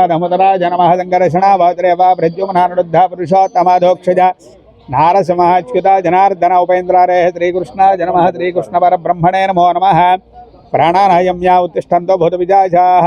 नमतराज नमः सङ्कर्षणा भद्रेवा प्रद्युम्नानुरुद्धा पुरुषोत्तमाधोक्षजा नारसिंहाच्युता जनार्दन उपेन्द्रारेः श्रीकृष्ण जनमः श्रीकृष्णपरब्रह्मणे नमो नमः। प्राणानायम्या उत्तिषंत भूतविजाजाः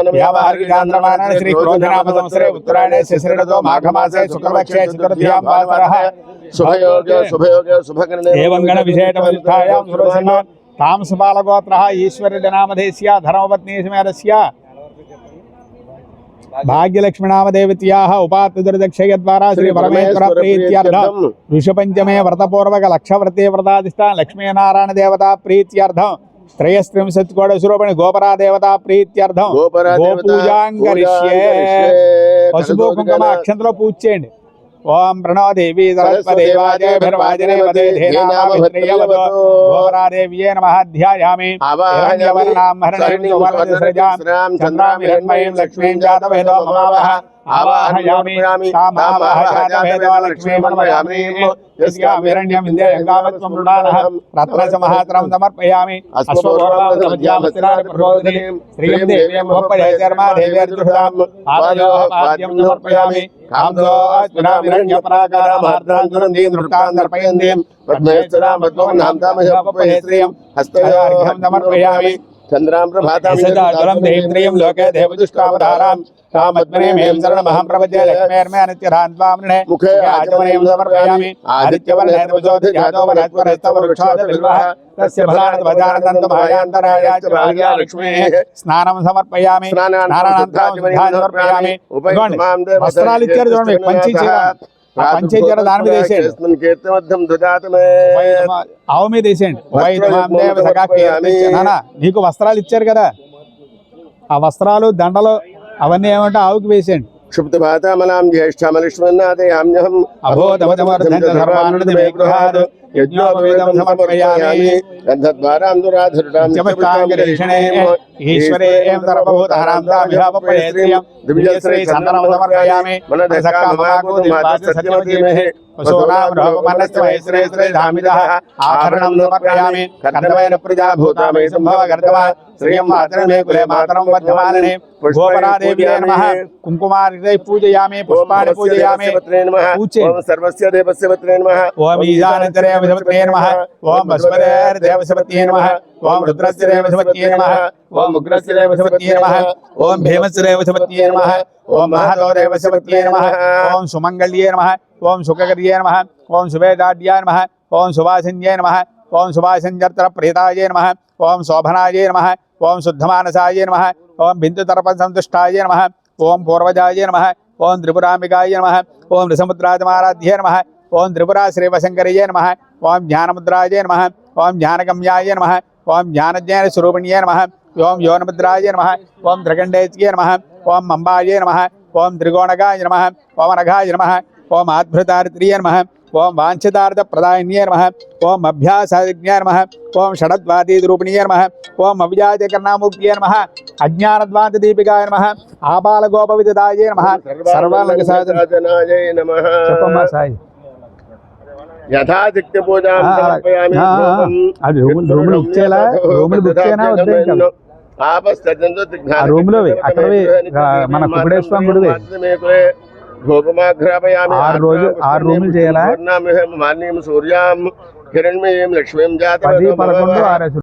श्री क्रोधनाम उत्तरायणे शिशिरतो माघमासे शुक्लपक्षे चतुर्थ्यां वासरः शुभयोग शुभयोग शुभकरणे एवं गणविशेषवत्थायां सुरसन्नान् तांसपालगोत्रः ईश्वरजनामधेस्य धर्मपत्नी भाग्यलक्ष्मीनामदेवत्याः उपात्तदुर्दक्षयद्वारा श्री परमेश्वर ऋषपञ्चमे व्रतपूर्वक लक्षव्रते व्रताधिष्ठान लक्ष्मीनारायण देवता प्रीत्यर्थं त्रयस्त्रिंशत् कोडस्वरूपिणि गोपरा देवता प्रीत्यर्थं గోపరా దేవత గోపూజాం కరిష్యే పసుపు కుంకుమ అక్షంతలో పూజ చేయండి ఓం ప్రణో దేవి సరస్వదేవాజయభిర్వాజనే వదే ధేనామభిత్రియవదో గోపరాదేవ్యే నమః ధ్యాయామి హిరణ్యవర్ణాం హరణీం సువర్ణసృజాం చంద్రాం హిరణ్మయీం లక్ష్మీం జాతవేదో మమావహ ఆవాహయామి రత్నసమహాసనం సమర్పయామి. శ్రీం దేవ్యం శర్మా దేవ్యర్జుషాం పాద్యం సమర్పయామి. సమర్పయామి. चन्द्राम्रभातां लोके देवदुष्टावतारां कामद्मनीं शरणमहं प्रपद्ये लक्ष्मेर्मे अनित्यधान् त्वामृणे मुखे आचमनीं समर्पयामि आदित्यवर्णे तपजोधिजातोवनत्वरस्तवृक्षादबिल्वः तस्य फलानद्वजानन्दमहायान्तराया च भाग्या लक्ष्मेः। स्नानं समर्पयामि। स्नानानन्तरं समर्पयामि। वस्त्रालित्यादि पञ्चीचीरा నీకు వస్త్రాలు ఇచ్చారు కదా. ఆ వస్త్రాలు దండలు అవన్నీ ఏమంటే ఆవుకి వేసేయండి. క్షుప్త జ్యేష్ఠమలిష్మన్నాథయామ్యహం అభోధమర్ధన్ సర్వానంద ईश्वरे एवं सर्वभूतहरां दाभिभावपयेत्रियं दिव्यश्री सन्दनं समर्पयामि मनसकाममाकुतुमादि सत्यमतिमेः శ్రియం దివ్యశ్రీ సందనం సమర్పయామి పశూనాం రోగమన్నస్య మహేశ్వరే శ్రీ ధామిదః ఆభరణం సమర్పయామి కర్ణమైన ప్రజా భూతామై సంభవ గర్ధవ శ్రియం మాతరం మే కులే మాతరం వర్ధమాననే గోపరాదేవ్యే నమః కుంకుమార్ఘై పూజయామి పుష్పాన్ని పూజయామి పూజే సర్వస్య దేవస్య పత్రే నమః ఓం ఈశానచరే విధవత్యే నమః ఓం భస్మదేర్ దేవసవత్యే నమః ఓం రుద్రస్య దేవసవత్యే నమః ఓం ఉగ్రస్య దేవసవత్యే నమః ఓం భీమస్య దేవసవత్యే నమః ఓం మహతో దేవసవత్యే నమః ఓం సుమంగళ్యే నమః ओम नम ओं ओम नम ओं ओम नम ओं सुभाषिजर्तर प्रहिताय नम ओं शोभनाय नम ओं शुद्धमानसाय नम ओं बिंदुतर्पसंतुष्टाय नम ओम पूर्वजाय ओं ओम त्रिपुराम्बिकाय नम ओं नृसमुद्राजमाराध्याय नम ओं त्रिपुरा श्रीवशंकराय नम ओं ज्ञानमुद्राय नम ओं ज्ञानगम्याय नम ओं ज्ञानज्ञान नम ओं ओम योनमुद्राय नम ओं त्रिकण्डेत्ये नम ओं अम्बाय नम ओं त्रिगोणकाय नम ओम अघाय नम అనఘాయ నమ ఓం ఆద్భృతారిత్రియ నమ ఓం వాంఛితార్థ ప్రదాయిన్యే నమ ఓం అభ్యాసాజ్ఞాయ నమ ఓం షడద్వాతీరూపిణీయ నమ ఓం అవ్యాజకర్ణాముక్తియే నమ అజ్ఞానద్వాంత దీపికాయ నమ ఆపాల గోపవిదాయ నమ సర్వాలంక సాధన సర్వజనాయ నమః చెప్పమ్మా సాయి యథాశక్తి పూజాం ఆ, సమర్పయామి ఆ, ఆ. అది రూములు- రూములు బుక్ చేయాలా? రూములు బుక్ చేయనా? వద్దా ఇంకా? ఆపస్తజంతు ఆ రూములోవి, అక్కడవి, ఆ, మన కుకుడేశ్వరం గుడివి. ధూపమాఘ్రాపయామి ఆరు రోజు- ఆరు రూములు చేయాలా? మాన్యం సూర్యాం హిరణ్మయీం లక్ష్మీం జాత పది పదకొండు ఆరేసు